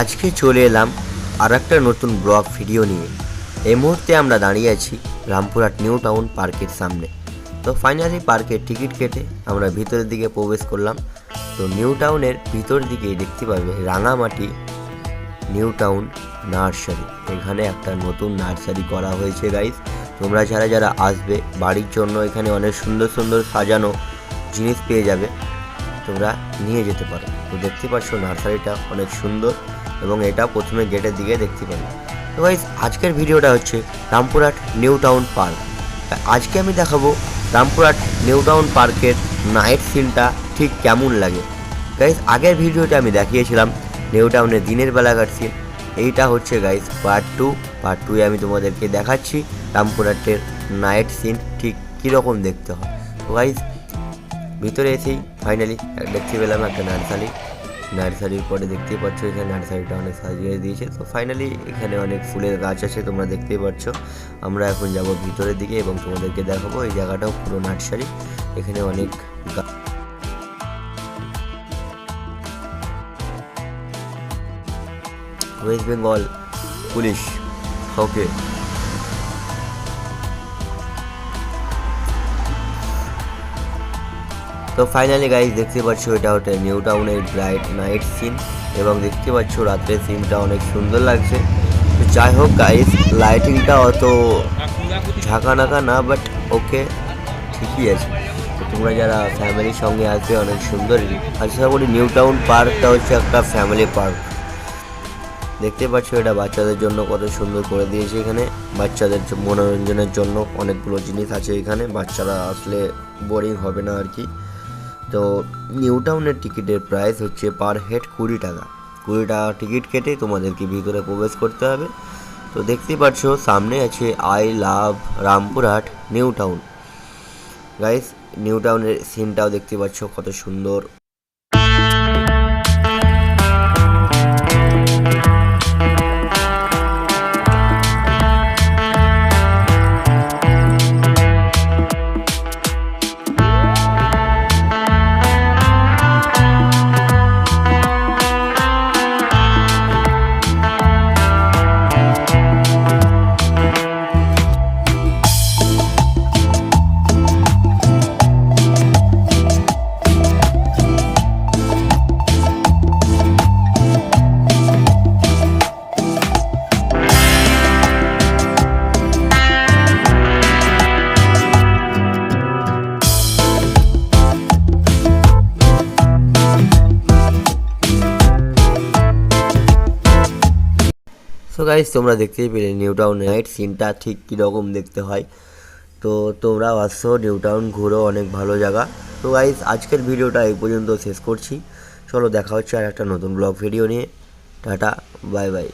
আজকে চলে এলাম আর একটা নতুন ব্লগ ভিডিও নিয়ে। এই মুহূর্তে আমরা দাঁড়িয়ে আছি রামপুরহাট নিউ টাউন পার্কের সামনে। তো ফাইনালি পার্কের টিকিট কেটে আমরা ভিতরের দিকে প্রবেশ করলাম। তো নিউ টাউনের ভিতর দিকে দেখতে পাবে রাঙামাটি নিউ টাউন নার্সারি। এখানে একটা নতুন নার্সারি করা হয়েছে গাইস তোমরা যারা যারা আসবে, বাড়ির জন্য এখানে অনেক সুন্দর সুন্দর সাজানো জিনিস পেয়ে যাবে। তোমরা নিয়ে যেতে পারো। তো দেখতে পাচ্ছ নার্সারিটা অনেক সুন্দর। এবং এটা প্রথমে গেটের দিকে দেখতে পাবে তো গাইস আজকের ভিডিওটা হচ্ছে রামপুরহাট নিউ টাউন পার্ক। আজকে আমি দেখাবো রামপুরহাট নিউ টাউন পার্কের নাইট সিনটা ঠিক কেমন লাগে। গাইস আগের ভিডিওতে আমি দেখিয়েছিলাম নিউ টাউনের দিনের বেলাকার সিন এইটা হচ্ছে guys part two part two আমি তোমাদেরকে দেখাচ্ছি রামপুরহাটের নাইট সিন ঠিক কীরকম দেখতে হয়। তো গাইস ভিতরে এসেই ফাইনালি দেখতে পেলাম একটা নার্সারি। নার্সারির পরে দেখতেই পাচ্ছ এখানে নার্সারিটা অনেক সাজিয়ে দিয়েছে। তো ফাইনালি এখানে অনেক ফুলের গাছ আছে, তোমরা দেখতেই পাচ্ছ। আমরা এখন যাব ভিতরের দিকে এবং তোমাদেরকে দেখাবো এই জায়গাটাও পুরো নার্সারি এখানে অনেক ওয়েস্ট বেঙ্গল পুলিশ ওকে তো ফাইনালি গাইজ দেখতে পাচ্ছ এটা হচ্ছে নিউ টাউনের ব্রাইট নাইট সিন এবং দেখতে পাচ্ছ রাত্রের সিনটা অনেক সুন্দর লাগছে। তো যাই হোক গাইজ লাইটিংটা অত ঝাঁকানাকা না বাট ওকে ঠিকই আছে। তো তোমরা যারা ফ্যামিলির সঙ্গে আসবে, অনেক সুন্দর। আশা করি নিউ টাউন পার্কটা হচ্ছে একটা ফ্যামিলি পার্ক দেখতে পাচ্ছ এটা বাচ্চাদের জন্য কত সুন্দর করে দিয়েছে এখানে। বাচ্চাদের মনোরঞ্জনের জন্য অনেকগুলো জিনিস আছে এখানে। বাচ্চারা আসলে বোরিং হবে না আর কি। তো নিউ টাউনের টিকিটের প্রাইস হচ্ছে পার হেড কুড়ি টাকা। কুড়ি টাকা টিকিট কেটে তোমাদেরকে ভিতরে প্রবেশ করতে হবে। তো দেখতেই পাচ্ছ সামনে আছে I love Rampurhat new town guys new টাউনের সিনটাও দেখতে পাচ্ছ কত সুন্দর। সো গাইজ তোমরা দেখতেই পেলে নিউ টাউন নাইট সিনটা ঠিক কীরকম দেখতে হয়। তো তোমরা আসছো নিউ টাউন ঘুরো, অনেক ভালো জায়গা। তো গাইজ আজকের ভিডিওটা এই পর্যন্ত শেষ করছি। চলো দেখা হচ্ছে আর একটা নতুন ব্লগ ভিডিও নিয়ে। Tata bye bye